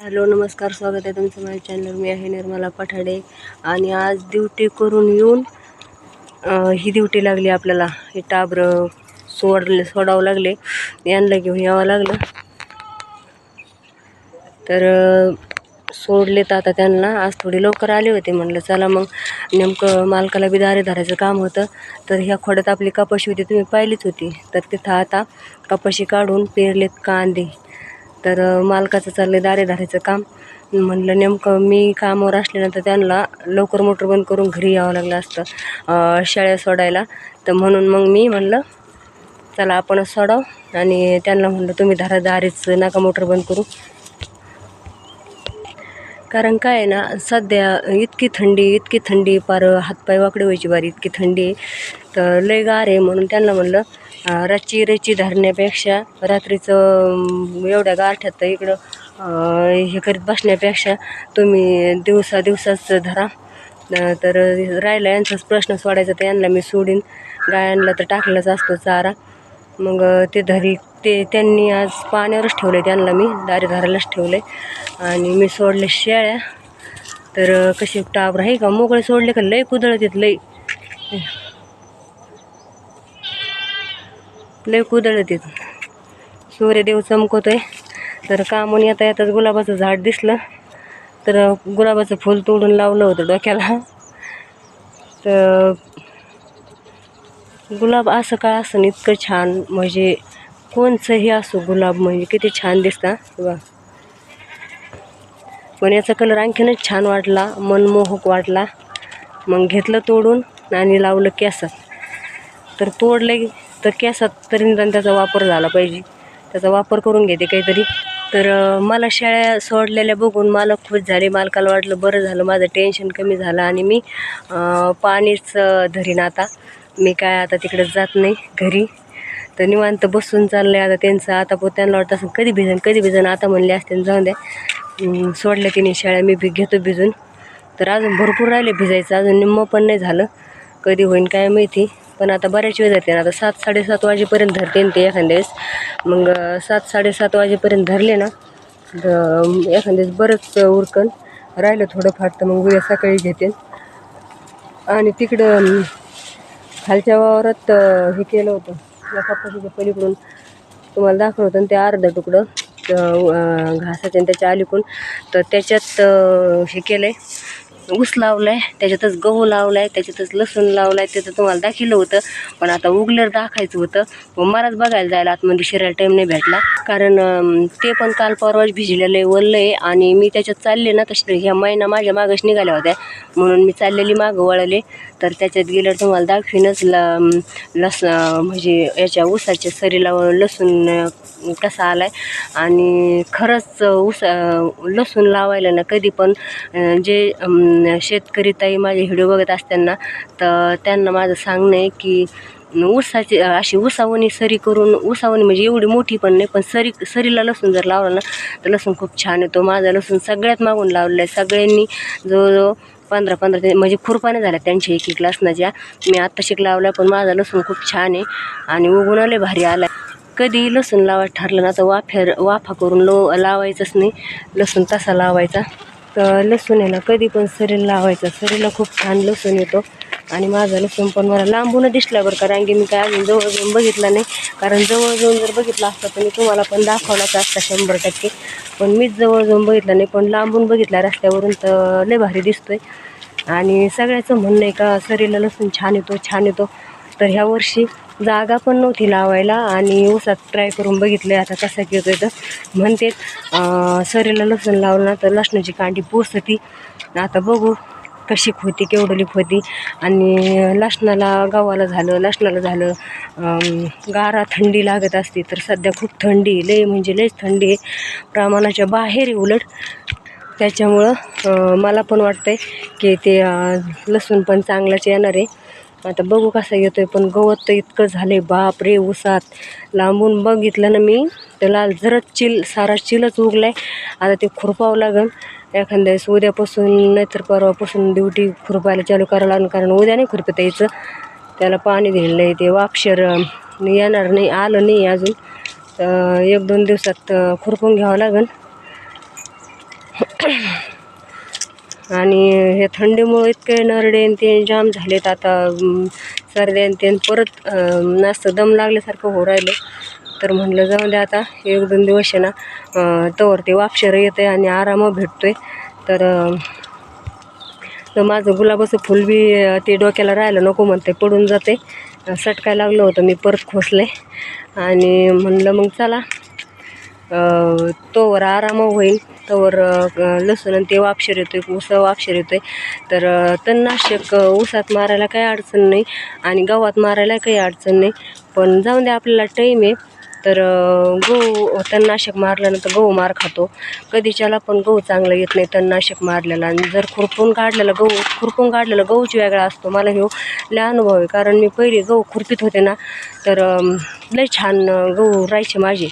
Hello नमस्कार स्वागत आहे तुमचं माझ्या चॅनल मी आहे निर्मला पठाडे आणि आज ड्युटी करून येऊन ही ड्युटी लागली आपल्याला. हे टाबर सोडले सोडावं लागले. यांना घेऊन यावं लागलं. तर सोडले तर आता त्यांना. आज थोडी लवकर आले होते. म्हणलं चला मग. नेमकं मालकाला बी दारे धरायचं काम होतं. तर ह्या खोड्यात आपली कपाशी होती तुम्ही पाहिलीच होती. तर तिथं आता कपाशी काढून पेरलेत कांदे. तर मालकाचं चाललं दारे धरायचं काम. म्हणलं नेमकं मी कामावर असल्यानंतर त्यांना लवकर मोटर बंद करून घरी यावं लागलं असतं शाळा शेळ्या सोडायला. तर म्हणून मग मी म्हणलं चला आपणच सोडाव. आणि त्यांना म्हणलं तुम्ही धारा दारेच नका मोटर बंद करू. कारण काय आहे ना सध्या इतकी थंडी इतकी थंडी पार हातपाय वाकडे व्हायची बारी इतकी थंडी. आहे तर लय गार आहे म्हणून त्यांना म्हणलं रातची रेची धरण्यापेक्षा रात्रीचं एवढ्या गारठ्यात तर इकडं हे करीत बसण्यापेक्षा तुम्ही दिवसा दिवसाच धरा. तर राहिला यांचाच प्रश्न सोडायचा तर यांना मी सोडीन. गायांना तर टाकलाच असतो चारा. मग ते धरी ते त्यांनी आज पाण्यावरच ठेवले त्यांना मी दारी धरायलाच ठेवले आणि मी सोडले शेळ्या. तर कशी टाबर आहे का? मोकळे सोडले का? लई कुदळत येत लय कुदळ कुदळत येत. सूर्यदेव चमकवतोय तर कामून येता येताच गुलाबाचं झाड दिसलं. तर गुलाबाचं फूल तोडून लावलं होतं डोक्याला. तर गुलाब असं का असं इतकं छान म्हणजे कोणचंही असो गुलाब म्हणजे किती छान दिसता. बघा. पण याचा कलर आणखीनच छान वाटला मनमोहक वाटला. मग घेतलं तोडून आणि लावलं केसात. तर तोडलं तर केसात तरी त्याचा वापर झाला पाहिजे. त्याचा वापर करून घेते काहीतरी. तर मला शाळा सोडलेल्या बघून मला खुश झाले मालकाला वाटलं बरं झालं माझं टेन्शन कमी झालं आणि मी पाणीच धरीन आता. मी काय आता तिकडे जात नाही घरी. तर निवांत बसून चाललंय आता त्यांचं. आता पो त्यांना वाटतं असं कधी भिजन कधी भिजन. आता म्हणले असते जाऊन द्या. सोडल्या तिने शाळा मी भी घेतो भिजून. तर अजून भरपूर राहिले भिजायचं. अजून निम्म पण नाही झालं. कधी होईन काय माहिती. पण आता बऱ्याच वेळ धरते ना. आता सात साडेसात वाजेपर्यंत धरते ते एखाद्या वेळेस. मग सात साडेसात वाजेपर्यंत धरले ना तर एखाद्या वेळेस बरंच उरकन राहिलं थोडंफार तर मग उद्या सकाळी घेते आणि तिकडं खालच्या वावरात हे केलं होतं. या कपाशीच्या पलीकडून तुम्हाला दाखवलं होतं आणि ते अर्धं तुकडं घासाचे आणि त्याच्या अलीकून तर त्याच्यात हे केलं आहे ऊस लावलाय आहे त्याच्यातच गहू लावलाय आहे त्याच्यातच लसूण लावलाय आहे त्याचं तुम्हाला दाखवलं होतं. पण आता उगल्यावर दाखायचं होतं. मग मलाच बघायला जायला आतमध्ये शिरायला टाईम नाही भेटला. कारण ते पण काल परवाच भिजलेलं आहे वल्लं आहे आणि मी त्याच्यात चालले ना तसे ह्या महिना माझ्या मागच निघाल्या होत्या. म्हणून मी चाललेली मागं वळले. तर त्याच्यात गेल्यावर तुम्हाला दाखवीनच. ल लस म्हणजे याच्या ऊसाच्या सरीला लसूण कसा आला आहे आणि खरंच ऊस लसूण लावायला ना कधी पण जे शेतकरी ताई माझे व्हिडिओ बघत असताना तर त्यांना माझं सांगणं आहे की ऊसाची अशी ऊसावणी सरी करून ऊसावणी म्हणजे एवढी मोठी पण नाही पण सरी सरीला लसूण जर लावला ना तर लसूण खूप छान येतो. माझा लसूण सगळ्यात मागून लावलेला आहे. सगळ्यांनी जवळजवळ पंधरा पंधरा ते म्हणजे खुरपाने झाल्या त्यांच्या एक एक लसणाच्या. मी आत्ता शिक लावला पण माझा लसूण खूप छान आहे आणि उगून भारी आला कधी लसूण लावायचं ठरलं ना तर वाफेर वाफा करून लो लावायचंच नाही. लसूण तसा लावायचा. तर लसूण आहे ना कधी पण सरीला लावायचा. सरीला खूप छान लसूण येतो. आणि माझा लसूण पण मला लांबून दिसला बरं कारण की मी काय अजून जवळ जाऊन बघितला नाही. कारण जवळ जाऊन जर बघितला असता तर मी तुम्हाला पण दाखवलाच असता शंभर टक्के. पण मीच जवळ जाऊन बघितला नाही पण लांबून बघितला रस्त्यावरून तर लय भारी दिसतोय. आणि सगळ्याचं म्हणणं आहे का सरीला लसूण छान येतो छान येतो. तर ह्या वर्षी जागा पण नव्हती लावायला आणि ऊसात ट्राय करून बघितलं आता कसा येतो तर. म्हणते सरीला लसूण लावलं ना तर लसणाची कांडी पोसती आता बघू कशी होती केवढलीक होती आणि लसणाला गव्हाला झालं लसणाला झालं गारा थंडी लागत असते तर सध्या खूप थंडी लय म्हणजे लयच थंडी आहे. प्रमाणाच्या बाहेर आहे उलट. त्याच्यामुळं मला पण वाटतं आहे की ते लसूण पण चांगलाच येणार आहे. आता बघू कसा येतो आहे पण गवत तर इतकं झाले बाप रे उसात लांबून बघितलं ना मी तर लाल जरच चिल सारा चिलच उगला आहे आता ते खुरपावं लागेल एखाद्या वेळेस उद्यापासून नाहीतर परवापासून ड्युटी खुरपायला चालू करावं लागेल कारण उद्या नाही खुरपत यायचं. त्याला पाणी दिलेलं आहे ते वाक्षर येणार नाही आलं नाही अजून. तर एक दोन दिवसात खुरपून घ्यावं लागेल आणि हे थंडीमुळे इतके नरडे आणि ते जाम झालेत आता सर्दी आणि ते परत नास्त दम लागल्यासारखं हो राहिलं. तर म्हणलं जाऊ द्या आता एक दोन दिवस आहे ना तोवर ते वाक्षर येतं आहे आणि आराम भेटतोय. तर तर माझं गुलाबाचं फुल बी ते डोक्याला राहायला नको म्हणते पडून जाते. सटकाय लागलं होतं मी परत खोसले आणि म्हणलं मग चला तोवर आराम होईल. तोवर लसूण आणि ते वापशर येतोय ऊस वापशर येतोय. तर तणनाशक ऊसात मारायला काही अडचण नाही आणि गव्हात मारायला काही अडचण नाही. पण जाऊन द्या आपल्याला टाईम आहे. तर गहू तणनाशक मारल्यानंतर गहू मार खातो. कधीच्याला पण गहू चांगला येत नाही तणनाशक मारलेला आणि जर खुरपून काढलेला गहू खुरपून काढलेला गहूच वेगळा असतो. मला ह्यो लय अनुभव आहे. कारण मी पहिले गहू खुरपीत होते ना. तर लय छान गहू राहायचे माझे.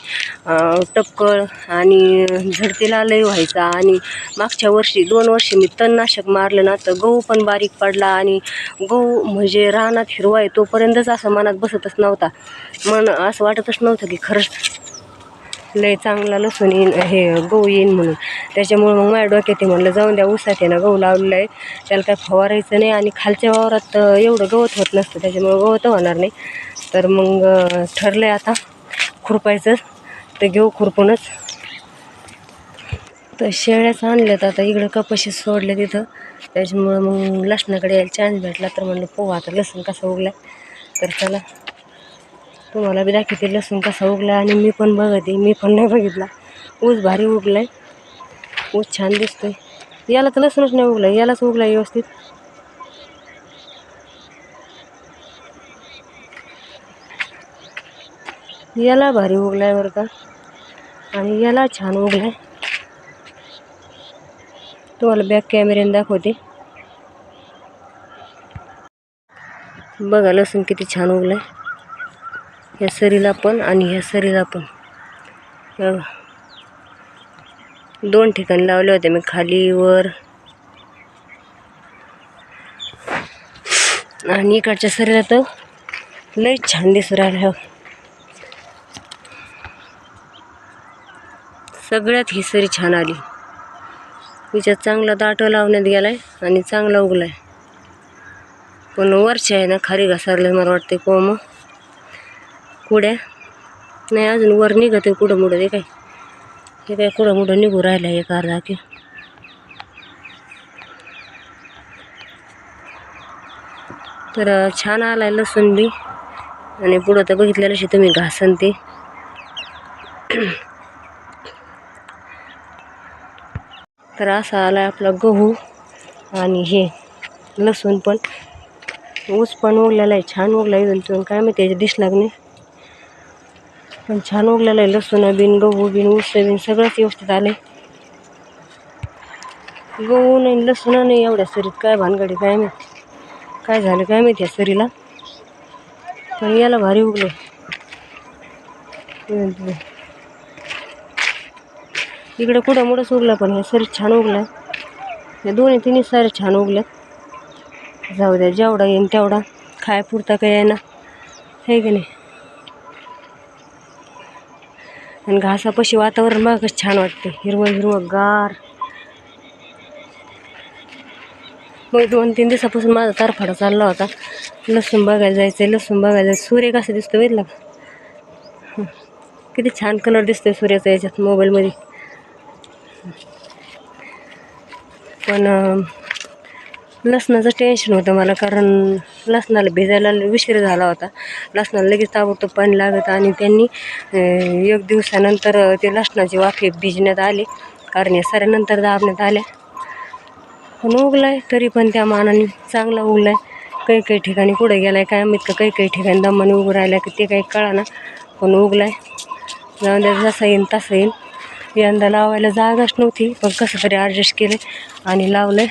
टपकळ आणि झडतीला लय व्हायचा. आणि मागच्या वर्षी दोन वर्षी मी तणनाशक मारलं ना तर गहू पण बारीक पडला. आणि गहू म्हणजे रानात हिरवा आहे तोपर्यंतच असं मनात बसतच नव्हता. मन असं वाटतच नव्हतं की खरंच लय चांगला लसूण येईन हे गहू येईन म्हणून. त्याच्यामुळे मग माझ्या डोक्यात ते म्हणलं जाऊन द्या ऊसात आहे ना गहू लावलेला आहे. त्याला काय फवारायचं नाही आणि खालच्या वावरात एवढं गवत होत नसतं त्याच्यामुळं गवत होणार नाही. तर मग ठरलं आहे आता खुरपायचं तर घेऊ खुरपूनच. तर शेळ्याच आणल्यात आता इकडं कपाशी सोडले तिथं त्याच्यामुळं मग लसणाकडे यायला चान्स भेटला तर म्हणलं पोहा आता लसूण कसा उगला तर चला. तुम्हाला बी दाखवते लसूण कसा उगला आणि मी पण बघते मी पण नाही बघितला. ऊस भारी उगलाय. ऊस छान दिसतोय. याला तर लसूणच नाही उगला यालाच उगला व्यवस्थित. याला भारी उगलाय बरं का. आणि याला छान उगलाय. तुम्हाला बॅक कॅमेऱ्याने दाखवते. बघा लसूण किती छान उगलाय. ह्या सरीला पण आणि ह्या सरीला पण. दोन ठिकाणी लावले होते मी खाली वर. आणि इकडच्या सरीला तर लई छान दिसू राहिलं सगळ्यात ही सरी छान आली. तिच्यात चांगला दाट लावण्यात गेलाय आणि चांगला उगलाय. पण वरच्या आहे ना खाली घसारलं मला वाटते कोम. कुड्या नाही अजून वर निघत आहे कुठं मुडं ते काय? हे काय कुठं मुडं निघू राहिलं एक अर्धा की तर छान छान आलाय लसूण बी. आणि पुढं तर बघितलेलं शे तुम्ही घासन ते. तर असा आलाय आपला गहू आणि हे लसूण पण. ऊस पण उगलेला आहे छान उगला आहे इथून. काय माहिती दिसला नाही? पण छान उगलेलं आहे. लसूण बिन गहू बिन ऊस बिन सगळंच व्यवस्थित आले गहू नाही लसूण नाही एवढ्या सरीत काय भानगडी काय माहिती. काय झालं काय माहिती या सरीला. पण याला भारी उगलं इकडे कुठं मोठंच उगला पण ह्या सरी छान उगला या दोन्ही तिन्ही सारे छान उगल्यात. जाऊ द्या जेवढा येईन तेवढा. खाय पुरता काही आहे ना. हे की नाही? आणि घासापाशी वातावरण मागच छान वाटते हिरवं हिरवं गार. मग दोन तीन दिवसापासून माझा तारफाडा चालला होता. लसूण बघायला जायचं लसूण बघायला जायचं सूर्य कसं दिसतो बघितला का? किती छान कलर दिसतोय सूर्याचा याच्यात मोबाईलमध्ये पण लसणाचं टेन्शन होतं मला कारण लसणाला भिजायला उशीर झाला होता. लसणाला लगेच ताबडतोब पाणी लागत आणि त्यांनी एक दिवसानंतर ते लसणाची वाफे भिजण्यात आले. कारण या साऱ्यानंतर दाबण्यात आल्या. पण उगलाय तरी पण त्या मानाने चांगला उगलाय. काही काही ठिकाणी कुठे गेलाय काय अमित का काही काही ठिकाणी दमाने उभं राहिला की ते काही कळा ना पण उगलाय. जाऊन द्या जसा येईन तसं येईन. यंदा लावायला जागाच नव्हती पण कसं तरी ॲडजस्ट केलं आणि लावलं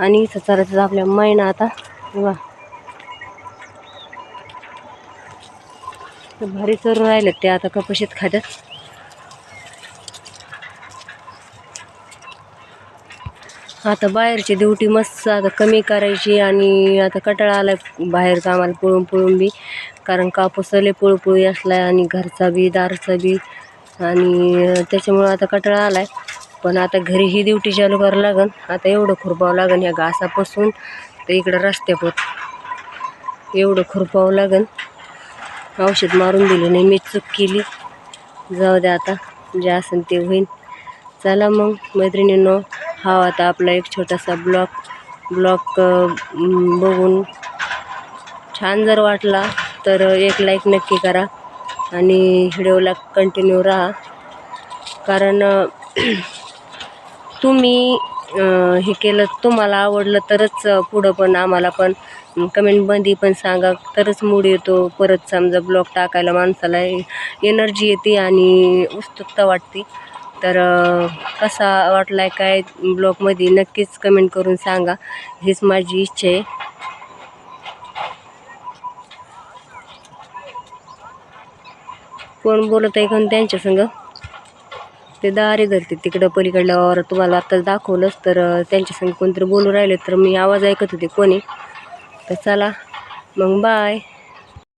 आणि इथं चालायचं आपल्या मैना आता वा भारी चरून राहिलेत ते आता कपाशीत खात्यात. आता बाहेरची ड्युटी मस्त आता कमी करायची आणि आता कटाळा आला बाहेर कामाला पळून पळून बी. कारण कापूस लय पळपुळी असलाय आणि घरचा बी दारचा बी. आणि त्याच्यामुळं आता कटाळा आलाय. पण आता घरी ही ड्युटी चालू करावं लागन. आता एवढं खुरपावं लागन ह्या घासापासून. तर इकडं रस्त्यापत एवढं खुरपावं लागन. औषध मारून दिलं नाही मी चूक केली. जाऊ द्या आता जे असेल ते होईल चला मग मैत्रिणींनो हा आता आपला एक छोटासा ब्लॉक ब्लॉक बघून छान जर वाटला तर एक लाईक नक्की करा. आणि व्हिडिओला कंटिन्यू राहा. कारण तुम्ही हे केलं तुम्हाला आवडलं तरच पुढं पण आम्हाला पण कमेंटमध्ये पण सांगा. तरच मूड येतो. परत समजा ब्लॉग टाकायला माणसाला एनर्जी येते आणि उत्सुकता वाटते. तर कसा वाटला आहे काय ब्लॉगमध्ये नक्कीच कमेंट करून सांगा. हीच माझी इच्छा आहे. कोण बोलत आहे कोण त्यांच्या संग? ते दारे धरते तिकडं पलीकडल्यावर तुम्हाला आता दाखवलंच तर त्यांच्या संग कोणतरी बोलू राहिले तर मी आवाज ऐकत होते कोणी. तर चला मग बाय